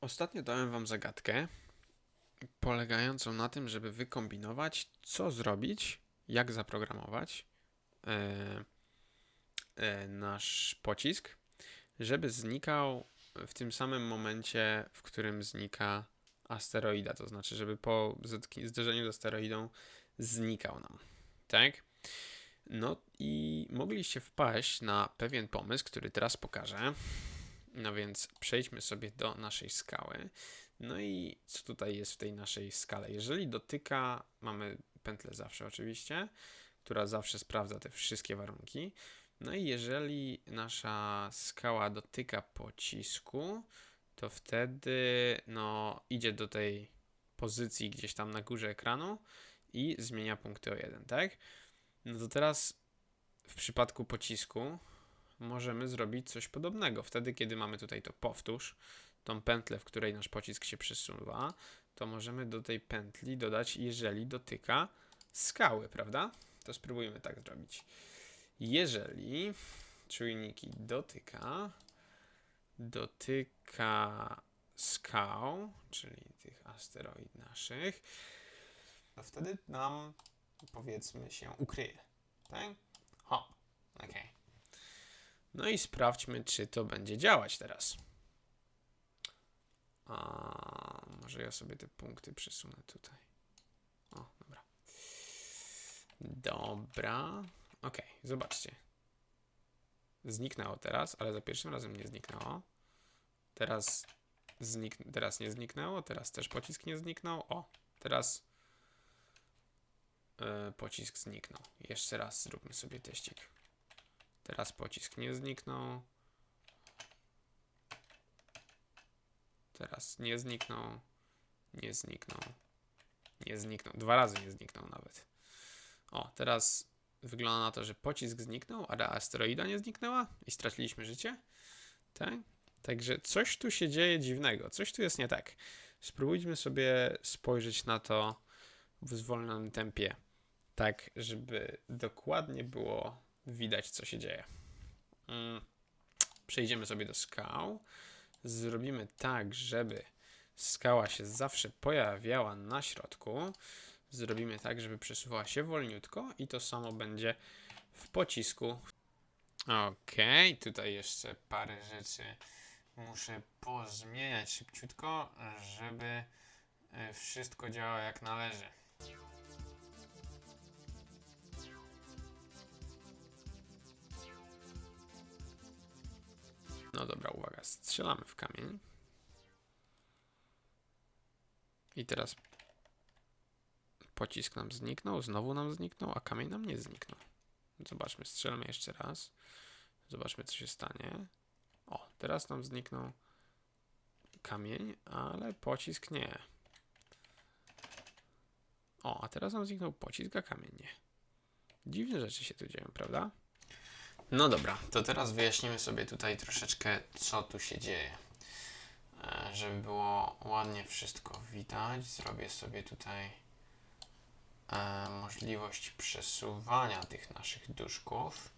Ostatnio dałem Wam zagadkę polegającą na tym, żeby wykombinować, co zrobić, jak zaprogramować e, e, nasz pocisk, żeby znikał w tym samym momencie, w którym znika asteroida. To znaczy, żeby po zderzeniu z asteroidą znikał nam. Tak? No i mogliście wpaść na pewien pomysł, który teraz pokażę. No więc przejdźmy sobie do naszej skały. No i co tutaj jest w tej naszej skale? Jeżeli dotyka, mamy pętlę zawsze oczywiście, która zawsze sprawdza te wszystkie warunki. No i jeżeli nasza skała dotyka pocisku, to wtedy no, idzie do tej pozycji gdzieś tam na górze ekranu i zmienia punkty o jeden, tak? No to teraz w przypadku pocisku możemy zrobić coś podobnego. Wtedy, kiedy mamy tutaj to powtórz, tą pętlę, w której nasz pocisk się przesuwa, to możemy do tej pętli dodać, jeżeli dotyka skały, prawda? To spróbujmy tak zrobić. Jeżeli czujniki dotyka, dotyka skał, czyli tych asteroid naszych, to wtedy nam, powiedzmy, się ukryje. Tak? Ho, okej. No i sprawdźmy, czy to będzie działać teraz. A, może ja sobie te punkty przesunę tutaj. O, dobra. Dobra. Okej, zobaczcie. Zniknęło teraz, ale za pierwszym razem nie zniknęło. Teraz, znik teraz nie zniknęło, teraz też pocisk nie zniknął. O, teraz e, pocisk zniknął. Jeszcze raz zróbmy sobie teścik. Teraz pocisk nie zniknął. Teraz nie zniknął. Nie zniknął. Nie zniknął. Dwa razy nie zniknął nawet. O, teraz wygląda na to, że pocisk zniknął, a asteroida nie zniknęła i straciliśmy życie. Tak? Także coś tu się dzieje dziwnego. Coś tu jest nie tak. Spróbujmy sobie spojrzeć na to w zwolnionym tempie. Tak, żeby dokładnie było widać, co się dzieje. Mm. Przejdziemy sobie do skał. Zrobimy tak, żeby skała się zawsze pojawiała na środku. Zrobimy tak, żeby przesuwała się wolniutko i to samo będzie w pocisku. Okej, tutaj jeszcze parę rzeczy muszę pozmieniać szybciutko, żeby e, wszystko działało jak należy. No dobra, uwaga, strzelamy w kamień. I teraz pocisk nam zniknął, znowu nam zniknął, a kamień nam nie zniknął. Zobaczmy, strzelmy jeszcze raz. Zobaczmy, co się stanie. O, teraz nam zniknął kamień, ale pocisk nie. O, a teraz nam zniknął pocisk, a kamień nie. Dziwne rzeczy się tu dzieją, prawda? No dobra, to teraz wyjaśnimy sobie tutaj troszeczkę, co tu się dzieje. E, Żeby było ładnie wszystko widać, zrobię sobie tutaj e, możliwość przesuwania tych naszych duszków.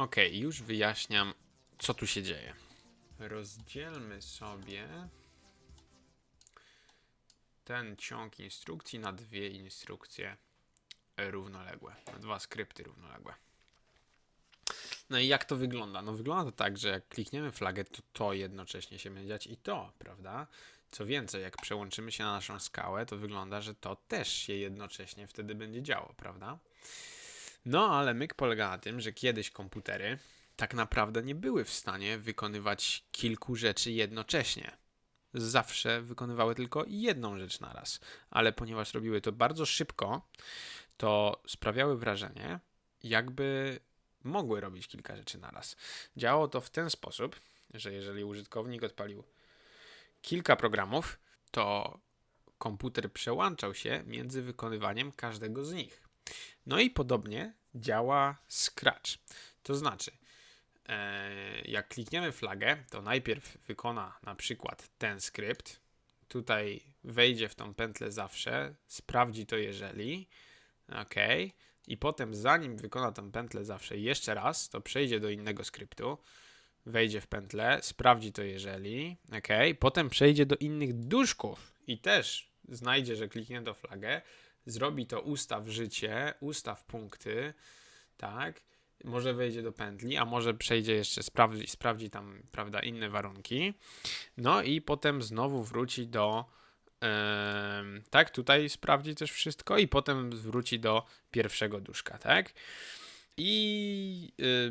Okej, już wyjaśniam, co tu się dzieje. Rozdzielmy sobie ten ciąg instrukcji na dwie instrukcje równoległe, na dwa skrypty równoległe. No i jak to wygląda? No wygląda to tak, że jak klikniemy flagę, to to jednocześnie się będzie dziać i to, prawda? Co więcej, jak przełączymy się na naszą skałę, to wygląda, że to też się jednocześnie wtedy będzie działo, prawda? No, ale myk polega na tym, że kiedyś komputery tak naprawdę nie były w stanie wykonywać kilku rzeczy jednocześnie. Zawsze wykonywały tylko jedną rzecz naraz, ale ponieważ robiły to bardzo szybko, to sprawiały wrażenie, jakby mogły robić kilka rzeczy naraz. Działało to w ten sposób, że jeżeli użytkownik odpalił kilka programów, to komputer przełączał się między wykonywaniem każdego z nich. No i podobnie działa Scratch. To znaczy, e, jak klikniemy flagę, to najpierw wykona na przykład ten skrypt. Tutaj wejdzie w tą pętlę zawsze, sprawdzi to jeżeli. OK. I potem, zanim wykona tę pętlę zawsze jeszcze raz, to przejdzie do innego skryptu, wejdzie w pętlę, sprawdzi to jeżeli. OK. Potem przejdzie do innych duszków i też znajdzie, że kliknięto flagę, zrobi to ustaw życie, ustaw punkty, tak, może wejdzie do pętli, a może przejdzie jeszcze, sprawdzi, sprawdzi tam, prawda, inne warunki, no i potem znowu wróci do, yy, tak, tutaj sprawdzi też wszystko i potem wróci do pierwszego duszka, tak, i yy,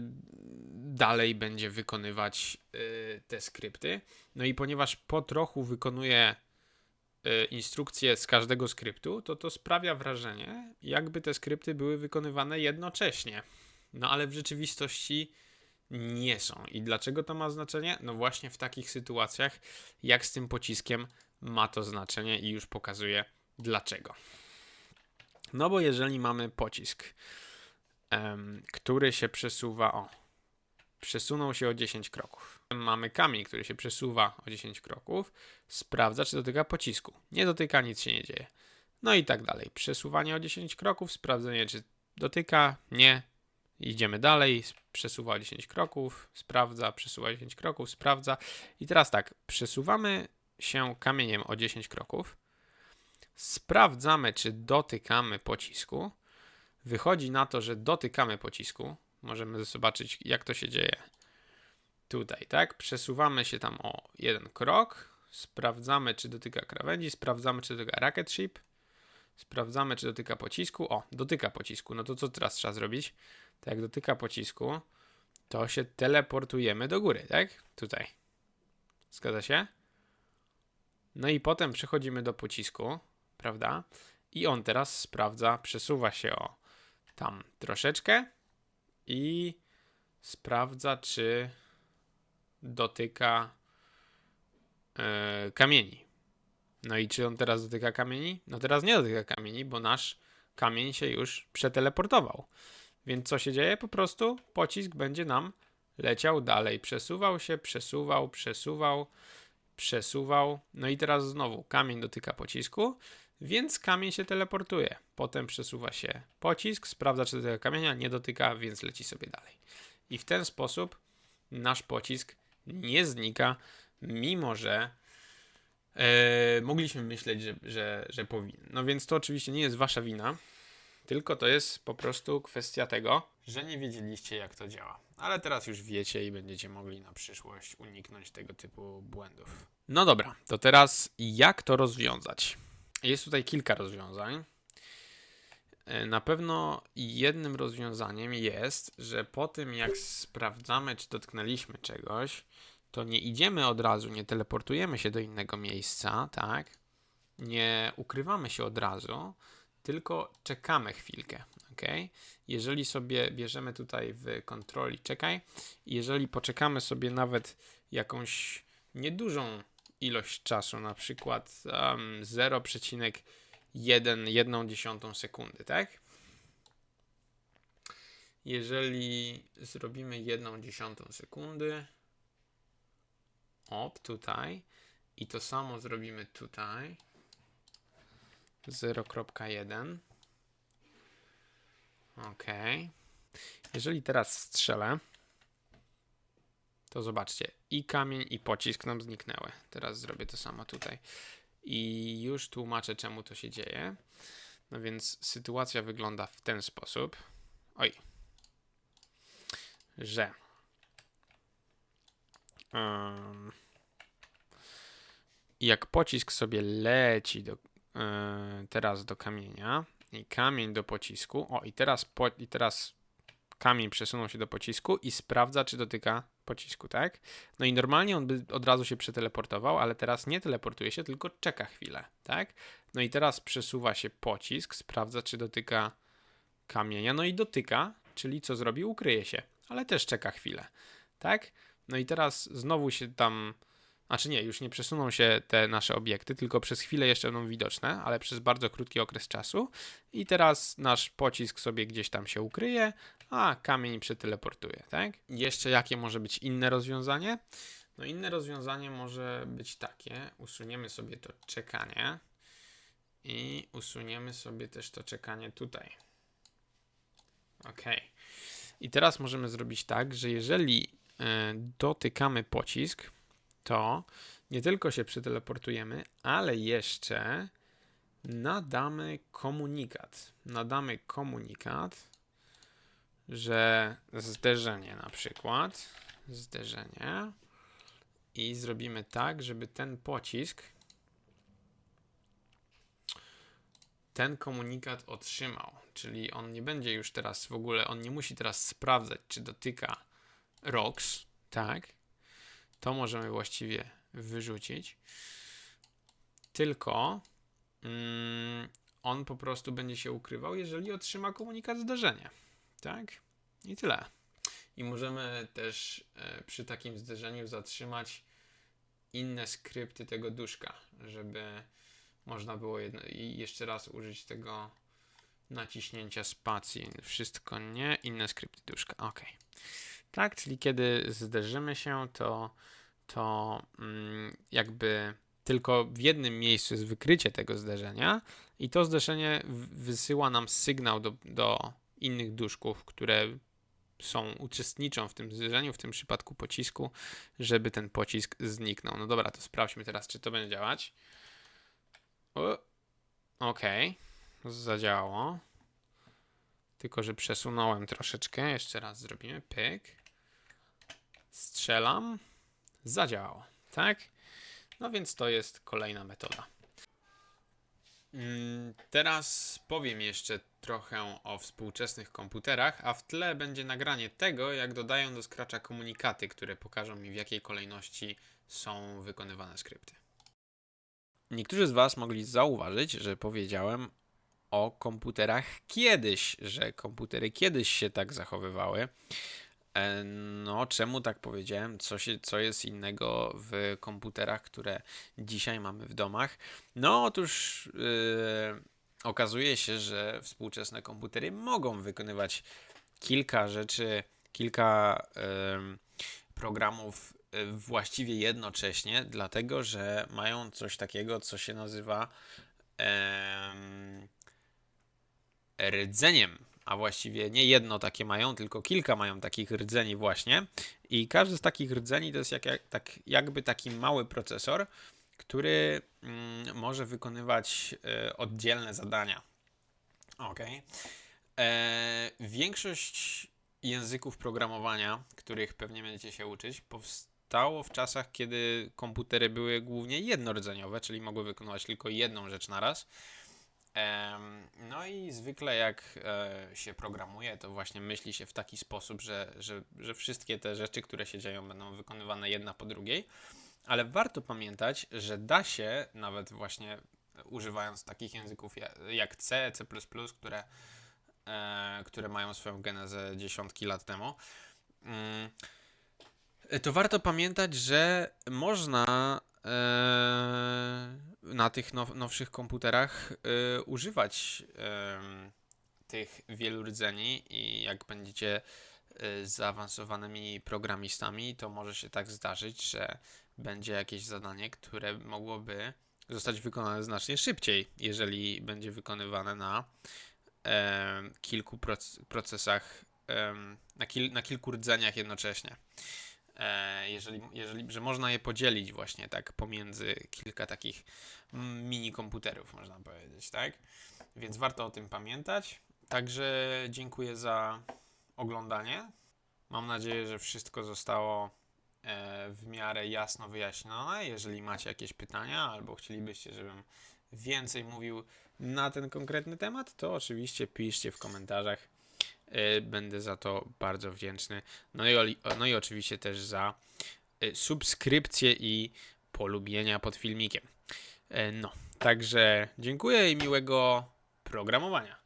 dalej będzie wykonywać yy, te skrypty, no i ponieważ po trochu wykonuje instrukcje z każdego skryptu, to to sprawia wrażenie, jakby te skrypty były wykonywane jednocześnie. No ale w rzeczywistości nie są. I dlaczego to ma znaczenie? No właśnie w takich sytuacjach, jak z tym pociskiem, ma to znaczenie i już pokazuję dlaczego. No bo jeżeli mamy pocisk, um, który się przesuwa, o, przesunął się o 10 kroków. Mamy kamień, który się przesuwa o 10 kroków, sprawdza, czy dotyka pocisku. Nie dotyka, nic się nie dzieje. No i tak dalej. Przesuwanie o 10 kroków, sprawdzenie, czy dotyka, nie. Idziemy dalej, przesuwa o 10 kroków, sprawdza, przesuwa 10 kroków, sprawdza. I teraz tak, przesuwamy się kamieniem o 10 kroków, sprawdzamy, czy dotykamy pocisku. Wychodzi na to, że dotykamy pocisku, Możemy zobaczyć, jak to się dzieje. Tutaj, tak? Przesuwamy się tam o jeden krok. Sprawdzamy, czy dotyka krawędzi. Sprawdzamy, czy dotyka racket ship. Sprawdzamy, czy dotyka pocisku. O, dotyka pocisku. No to co teraz trzeba zrobić? Tak, jak dotyka pocisku, to się teleportujemy do góry, tak? Tutaj. Zgadza się? No i potem przechodzimy do pocisku, prawda? I on teraz sprawdza, przesuwa się o tam troszeczkę i sprawdza, czy dotyka e, kamieni. No i czy on teraz dotyka kamieni? No teraz nie dotyka kamieni, bo nasz kamień się już przeteleportował. Więc co się dzieje? Po prostu pocisk będzie nam leciał dalej. Przesuwał się, przesuwał, przesuwał, przesuwał. No i teraz znowu kamień dotyka pocisku więc kamień się teleportuje. Potem przesuwa się pocisk, sprawdza, czy tego kamienia nie dotyka, więc leci sobie dalej. I w ten sposób nasz pocisk nie znika, mimo że e, mogliśmy myśleć, że, że, że powinien. No więc to oczywiście nie jest wasza wina, tylko to jest po prostu kwestia tego, że nie wiedzieliście, jak to działa. Ale teraz już wiecie i będziecie mogli na przyszłość uniknąć tego typu błędów. No dobra, to teraz jak to rozwiązać? Jest tutaj kilka rozwiązań. E, na pewno jednym rozwiązaniem jest, że po tym jak sprawdzamy, czy dotknęliśmy czegoś, to nie idziemy od razu, nie teleportujemy się do innego miejsca, tak? Nie ukrywamy się od razu, tylko czekamy chwilkę, ok? Jeżeli sobie bierzemy tutaj w kontroli czekaj, jeżeli poczekamy sobie nawet jakąś niedużą ilość czasu, na przykład um, 0,1 sekundy, tak? Jeżeli zrobimy 1 dziesiątą sekundy, op, tutaj, i to samo zrobimy tutaj, 0.1, ok. Jeżeli teraz strzelę, to zobaczcie, i kamień, i pocisk nam zniknęły. Teraz zrobię to samo tutaj. I już tłumaczę, czemu to się dzieje. No więc sytuacja wygląda w ten sposób. Oj. Że. Um, jak pocisk sobie leci do, yy, teraz do kamienia i kamień do pocisku. O, i teraz, po, i teraz kamień przesunął się do pocisku i sprawdza, czy dotyka pocisku, tak? No i normalnie on by od razu się przeteleportował, ale teraz nie teleportuje się, tylko czeka chwilę, tak? No i teraz przesuwa się pocisk, sprawdza, czy dotyka kamienia, no i dotyka, czyli co zrobi? Ukryje się, ale też czeka chwilę, tak? No i teraz znowu się tam Znaczy nie, już nie przesuną się te nasze obiekty, tylko przez chwilę jeszcze będą widoczne, ale przez bardzo krótki okres czasu. I teraz nasz pocisk sobie gdzieś tam się ukryje, a kamień przeteleportuje, tak? Jeszcze jakie może być inne rozwiązanie? No inne rozwiązanie może być takie, usuniemy sobie to czekanie i usuniemy sobie też to czekanie tutaj. Ok. I teraz możemy zrobić tak, że jeżeli e, dotykamy pocisk, to nie tylko się przeteleportujemy, ale jeszcze nadamy komunikat. Nadamy komunikat, że zderzenie na przykład, zderzenie i zrobimy tak, żeby ten pocisk ten komunikat otrzymał, czyli on nie będzie już teraz w ogóle, on nie musi teraz sprawdzać, czy dotyka ROX, tak? To możemy właściwie wyrzucić. Tylko mm, on po prostu będzie się ukrywał, jeżeli otrzyma komunikat zdarzenia, tak? I tyle. I możemy też e, przy takim zderzeniu zatrzymać inne skrypty tego duszka, żeby można było jedno, jeszcze raz użyć tego naciśnięcia spacji. Wszystko nie, inne skrypty duszka. Ok. Tak, czyli kiedy zderzymy się, to, to mm, jakby tylko w jednym miejscu jest wykrycie tego zderzenia i to zderzenie wysyła nam sygnał do, do innych duszków, które są, uczestniczą w tym zderzeniu, w tym przypadku pocisku, żeby ten pocisk zniknął. No dobra, to sprawdźmy teraz, czy to będzie działać. Okej, zadziałało. Tylko, że przesunąłem troszeczkę. Jeszcze raz zrobimy. Pyk. Strzelam. Zadziałało, tak? No więc to jest kolejna metoda. Mm, Teraz powiem jeszcze trochę o współczesnych komputerach, a w tle będzie nagranie tego, jak dodają do Scratcha komunikaty, które pokażą mi w jakiej kolejności są wykonywane skrypty. Niektórzy z Was mogli zauważyć, że powiedziałem o komputerach kiedyś, że komputery kiedyś się tak zachowywały. E, No, czemu tak powiedziałem? Co, się, co jest innego w komputerach, które dzisiaj mamy w domach? No, otóż yy, okazuje się, że współczesne komputery mogą wykonywać kilka rzeczy, kilka em, programów y, właściwie jednocześnie, dlatego że mają coś takiego, co się nazywa em, rdzeniem. A właściwie nie jedno takie mają, tylko kilka mają takich rdzeni właśnie. I każdy z takich rdzeni to jest jak, jak, tak, jakby taki mały procesor, który mm, może wykonywać e, oddzielne zadania. Ok. E, większość języków programowania, których pewnie będziecie się uczyć, powstało w czasach, kiedy komputery były głównie jednorodzeniowe, czyli mogły wykonywać tylko jedną rzecz na raz. No i zwykle jak e, się programuje, to właśnie myśli się w taki sposób, że, że, że wszystkie te rzeczy, które się dzieją, będą wykonywane jedna po drugiej. Ale warto pamiętać, że da się, nawet właśnie używając takich języków ja- jak C, C, które, e, które mają swoją genezę dziesiątki lat temu, mm, to warto pamiętać, że można na tych now, nowszych komputerach e, używać tych wielu rdzeni i jak będziecie e, zaawansowanymi programistami, to może się tak zdarzyć, że będzie jakieś zadanie, które mogłoby zostać wykonane znacznie szybciej, jeżeli będzie wykonywane na kilku proc- procesach, na, kil- na kilku rdzeniach jednocześnie. E, jeżeli, jeżeli, że można je podzielić właśnie tak pomiędzy kilka takich mini komputerów, można powiedzieć, tak? Więc warto o tym pamiętać. Także dziękuję za oglądanie. Mam nadzieję, że wszystko zostało e, w miarę jasno wyjaśnione. Jeżeli macie jakieś pytania albo chcielibyście, żebym więcej mówił na ten konkretny temat, to oczywiście piszcie w komentarzach. E, Będę za to bardzo wdzięczny. No i, no i oczywiście też za e, subskrypcję i polubienia pod filmikiem. E, No, także dziękuję i miłego programowania.